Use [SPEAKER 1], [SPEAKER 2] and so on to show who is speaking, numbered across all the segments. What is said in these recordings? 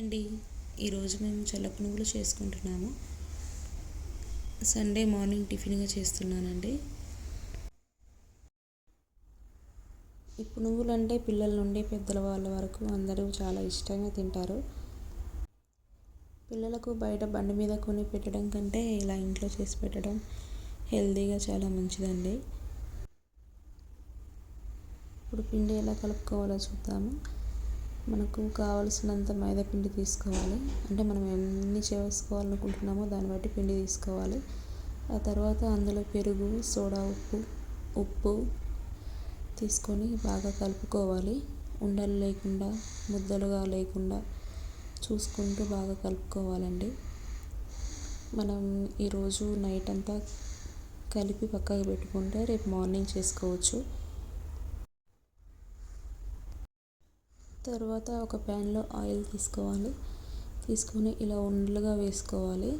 [SPEAKER 1] అండి. ఈరోజు మేము చల్ల పునుగులు చేసుకుంటున్నాము. సండే మార్నింగ్ టిఫిన్గా చేస్తున్నానండి. ఈ పునుగులు అంటే పిల్లల నుండి పెద్దల వాళ్ళ వరకు అందరూ చాలా ఇష్టంగా తింటారు. పిల్లలకు బయట బండి మీద కొని పెట్టడం కంటే ఇలా ఇంట్లో చేసి పెట్టడం హెల్తీగా చాలా మంచిదండి. ఇప్పుడు పిండి ఎలా కలుపుకోవాలో చూద్దాము. మనకు కావలసినంత మైదా పిండి తీసుకోవాలి. అంటే మనం ఎన్ని చేసుకోవాలనుకుంటున్నామో దాన్ని బట్టి పిండి తీసుకోవాలి. ఆ తర్వాత అందులో పెరుగు సోడా ఉప్పు ఉప్పు తీసుకొని బాగా కలుపుకోవాలి. ఉండలు లేకుండా ముద్దలుగా లేకుండా చూసుకుంటూ బాగా కలుపుకోవాలండి. మనం ఈరోజు నైట్ అంతా కలిపి పక్కకు పెట్టుకుంటే రేపు మార్నింగ్ చేసుకోవచ్చు. తర్వాత ఒక ప్యాన్లో ఆయిల్ తీసుకోవాలి. తీసుకొని ఇలా ఉండలుగా వేసుకోవాలి.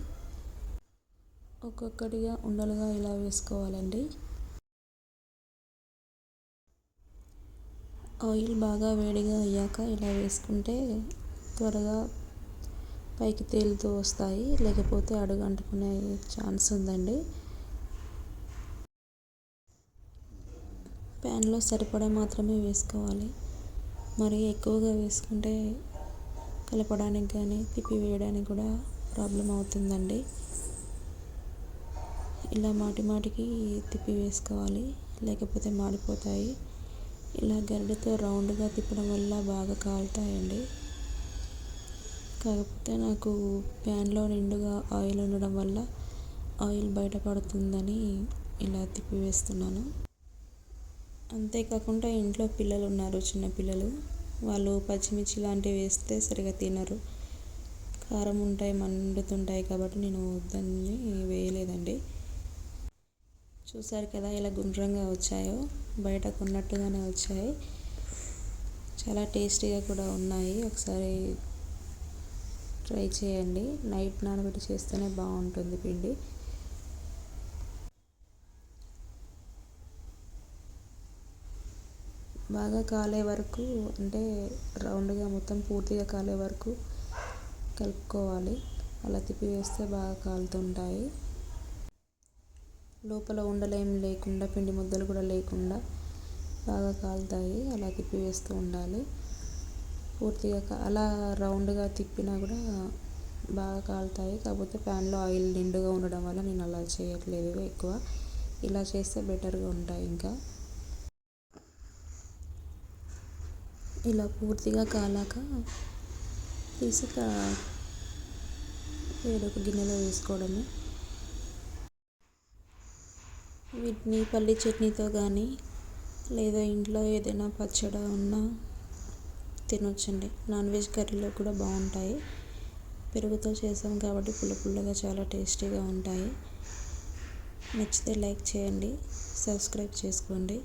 [SPEAKER 1] ఒక్కొక్కటిగా ఉండలుగా ఇలా వేసుకోవాలండి. ఆయిల్ బాగా వేడిగా అయ్యాక ఇలా వేసుకుంటే త్వరగా పైకి తేలుతూ వస్తాయి. లేకపోతే అడుగు అంటుకునే ఛాన్స్ ఉందండి. ప్యాన్లో సరిపడా మాత్రమే వేసుకోవాలి. మరి ఎక్కువగా వేసుకుంటే కలపడానికి కానీ తిప్పి వేయడానికి కూడా ప్రాబ్లం అవుతుందండి. ఇలా మాటి మాటికి తిప్పి వేసుకోవాలి లేకపోతే మాడిపోతాయి. ఇలా గరిటెతో రౌండ్గా తిప్పడం వల్ల బాగా కాలుతాయండి. కాకపోతే నాకు ప్యాన్లో నిండుగా ఆయిల్ ఉండడం వల్ల ఆయిల్ బయటపడుతుందని ఇలా తిప్పి వేస్తున్నాను. అంతేకాకుండా ఇంట్లో పిల్లలు ఉన్నారు చిన్న పిల్లలు. వాళ్ళు పచ్చిమిర్చి లాంటివి వేస్తే సరిగా తినరు. కారం ఉంటాయి మండుతుంటాయి కాబట్టి నేను వద్దని వేయలేదండి. చూసారు కదా ఇలా గుండ్రంగా వచ్చాయో? బయట కొన్నట్టుగానే వచ్చాయి. చాలా టేస్టీగా కూడా ఉన్నాయి. ఒకసారి ట్రై చేయండి. నైట్ నానబెట్టి చేస్తేనే బాగుంటుంది పిండి. బాగా కాలే వరకు అంటే రౌండ్గా మొత్తం పూర్తిగా కాలే వరకు కలుపుకోవాలి. అలా తిప్పి వేస్తే బాగా కాలుతుంటాయి. లోపల ఉండలేం లేకుండా పిండి ముద్దలు కూడా లేకుండా బాగా కాలుతాయి. అలా తిప్పి వేస్తూ ఉండాలి. పూర్తిగా అలా రౌండ్గా తిప్పినా కూడా బాగా కాలుతాయి. కాకపోతే ప్యాన్లో ఆయిల్ నిండుగా ఉండడం వల్ల నేను అలా చేయట్లేదు ఎక్కువ. ఇలా చేస్తే బెటర్గా ఉంటాయి ఇంకా. ఇలా పూర్తిగా కాలాక ఇసుక వేరొక గిన్నెలో వేసుకోవడమే. వీటిని పల్లి చట్నీతో కానీ లేదా ఇంట్లో ఏదైనా పచ్చడి ఉన్నా తినొచ్చండి. నాన్ వెజ్ కర్రీలో కూడా బాగుంటాయి పెరుగుతో చేసాం కాబట్టి పుల్ల పుల్లగా చాలా టేస్టీగా ఉంటాయి. నచ్చితే లైక్ చేయండి సబ్స్క్రైబ్ చేసుకోండి.